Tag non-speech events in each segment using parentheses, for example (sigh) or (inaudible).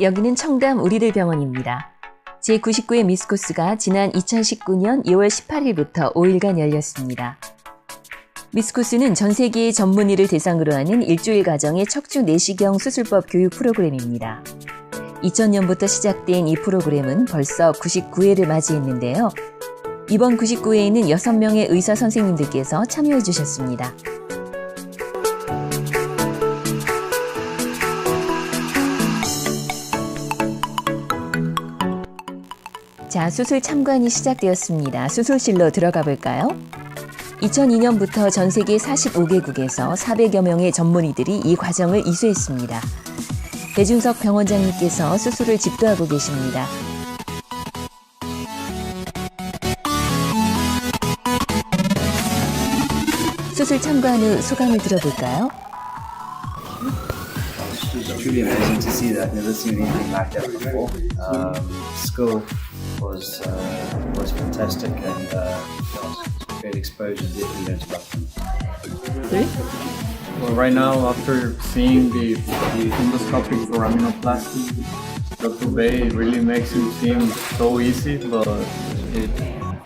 여기는 청담 우리들 병원입니다. 제99회 미스코스가 지난 2019년 2월 18일부터 5일간 열렸습니다. 미스코스는 전 세계의 전문의를 대상으로 하는 일주일 과정의 척추 내시경 수술법 교육 프로그램입니다. 2000년부터 시작된 이 프로그램은 벌써 99회를 맞이했는데요. 이번 99회에는 6명의 의사 선생님들께서 참여해 주셨습니다. 자, 수술 참관이 시작되었습니다. 수술실로 들어가 볼까요? 2002년부터 전 세계 45개국에서 400여 명의 전문의들이 이 과정을 이수했습니다. 배준석 병원장님께서 수술을 집도하고 계십니다. 수술 참관 후 소감을 들어볼까요? It's truly amazing to see that. Never seen anything like that before. Um, school was uh, was fantastic and uh, it was great exposure. Definitely learned a lot from it. Well, right now, after seeing the, the endoscopic foraminoplasty, Dr. Bay really makes it seem so easy, but it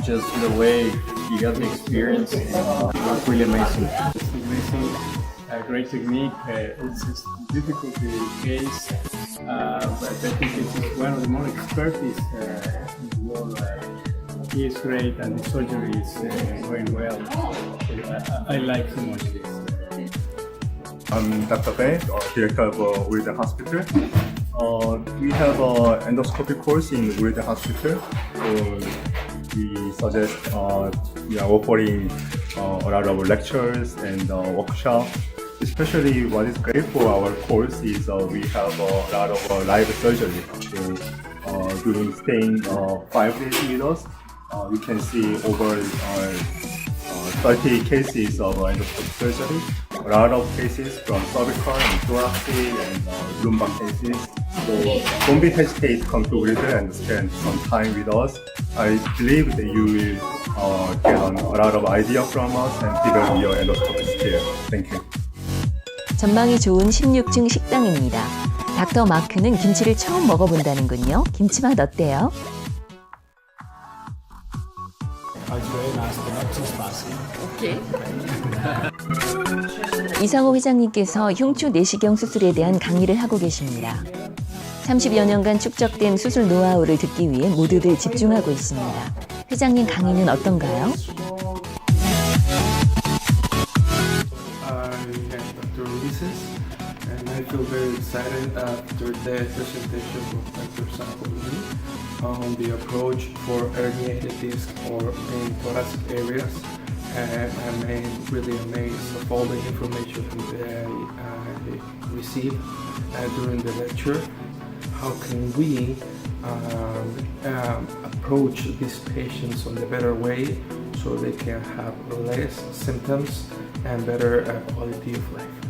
just the way you got the experience it was really amazing. It's amazing, a great technique. Uh, it's a difficult case, uh, but I think it's one of the more expertise uh, in the world. He is great, and the surgery is going well. I, I like so much this. I'm Dr. Bay, director of uh, Wilden Hospital. Uh, we have an endoscopy course in Wilden Hospital. So we suggest uh, we are offering uh, a lot of lectures and uh, workshops. Especially what is great for our course is uh, we have a lot of uh, live surgery. So uh, during staying uh, five days with us, uh, you can see over uh, uh, 30 cases of endoscopic surgery. A lot of cases from cervical and thoracic and lumbar cases. So don't be hesitate come to Wilder and spend some time with us. I believe that you will uh, get a lot of idea from us and develop your endoscopic skill. Thank you. 전망이 좋은 16층 식당입니다. 닥터 마크는 김치를 처음 먹어본다는군요. 김치 맛 어때요? 이상호 회장님께서 흉추 내시경 수술에 대한 강의를 하고 계십니다. 30여 년간 축적된 수술 노하우를 듣기 위해 모두들 집중하고 있습니다. 회장님 강의는 어떤가요? Feel very excited after the presentation of Dr. Sankolini on the approach for herniated disc or in thoracic areas. And I'm really amazed of all the information that I uh, received uh, during the lecture. How can we um, um, approach these patients in a better way so they can have less symptoms and better uh, quality of life.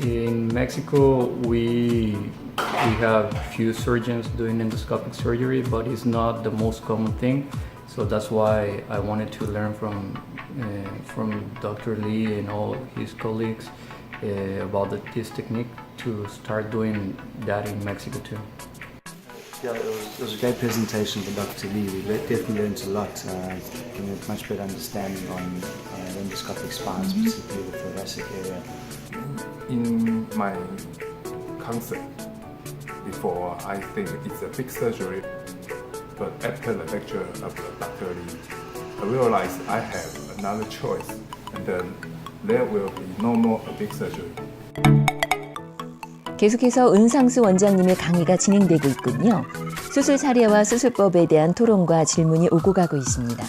In Mexico, we we have few surgeons doing endoscopic surgery, but it's not the most common thing. So that's why I wanted to learn from uh, from Dr. Lee and all his colleagues uh, about the, this technique to start doing that in Mexico too. Yeah, it was, it was a great presentation by Dr. Lee. We definitely learned a lot, uh, getting a much better understanding on uh, endoscopic spine, specifically the thoracic area. In my concept before I think it's a big surgery but after the lecture of Dr. Lee I realized I have another choice and then there will be no more a big surgery 계속해서 은상수 원장님의 강의가 진행되고 있군요. 수술 사례와 수술법에 대한 토론과 질문이 오고 가고 있습니다.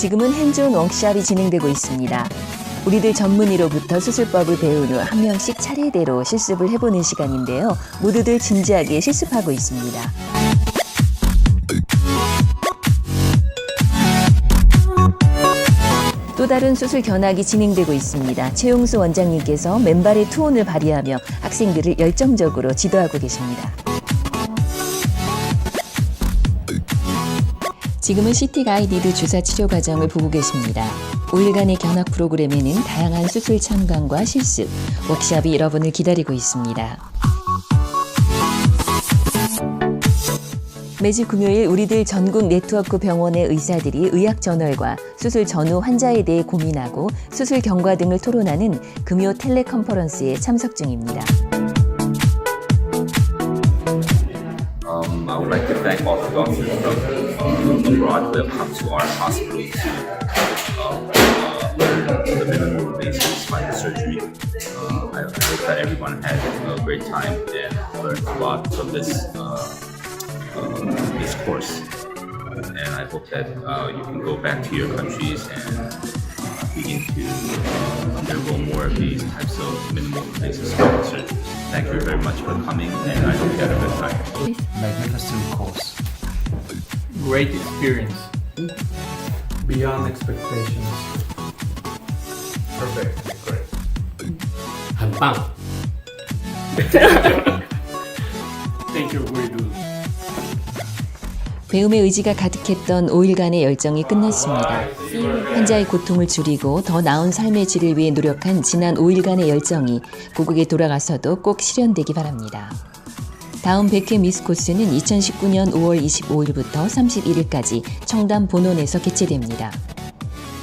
지금은 핸즈온 워크샵이 진행되고 있습니다. 우리들 전문의로부터 수술법을 배운 후 한 명씩 차례대로 실습을 해보는 시간인데요. 모두들 진지하게 실습하고 있습니다. 또 다른 수술 견학이 진행되고 있습니다. 최용수 원장님께서 맨발의 투혼을 발휘하며 학생들을 열정적으로 지도하고 계십니다. 지금은 시티 가이디드 주사 치료 과정을 보고 계십니다. 5일간의 견학 프로그램에는 다양한 수술 참관과 실습, 워크샵이 여러분을 기다리고 있습니다. 매주 금요일 우리들 전국 네트워크 병원의 의사들이 의학 저널과 수술 전후 환자에 대해 고민하고 수술 경과 등을 토론하는 금요 텔레컨퍼런스에 참석 중입니다. Um, I would like to thank all the doctors from come to our hospital to uh, learn the minimal invasive spinal surgery. Um, I hope that everyone had a great time and learned a lot from this uh, uh, this course. And I hope that uh, you can go back to your countries and begin to uh, undergo more of these types of minimal invasive surgeries. Thank you very much for coming, and I hope you had a good time. Magnificent course. Great experience. Beyond expectations. Perfect. Great. 很棒。 (laughs) Thank you, very good. 배움의 의지가 가득했던 5일간의 열정이 끝났습니다. 환자의 고통을 줄이고 더 나은 삶의 질을 위해 노력한 지난 5일간의 열정이 고국에 돌아가서도 꼭 실현되기 바랍니다. 다음 100회 미스 코스는 2019년 5월 25일부터 31일까지 청담 본원에서 개최됩니다.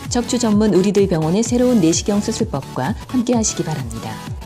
척추 전문 우리들 병원의 새로운 내시경 수술법과 함께 하시기 바랍니다.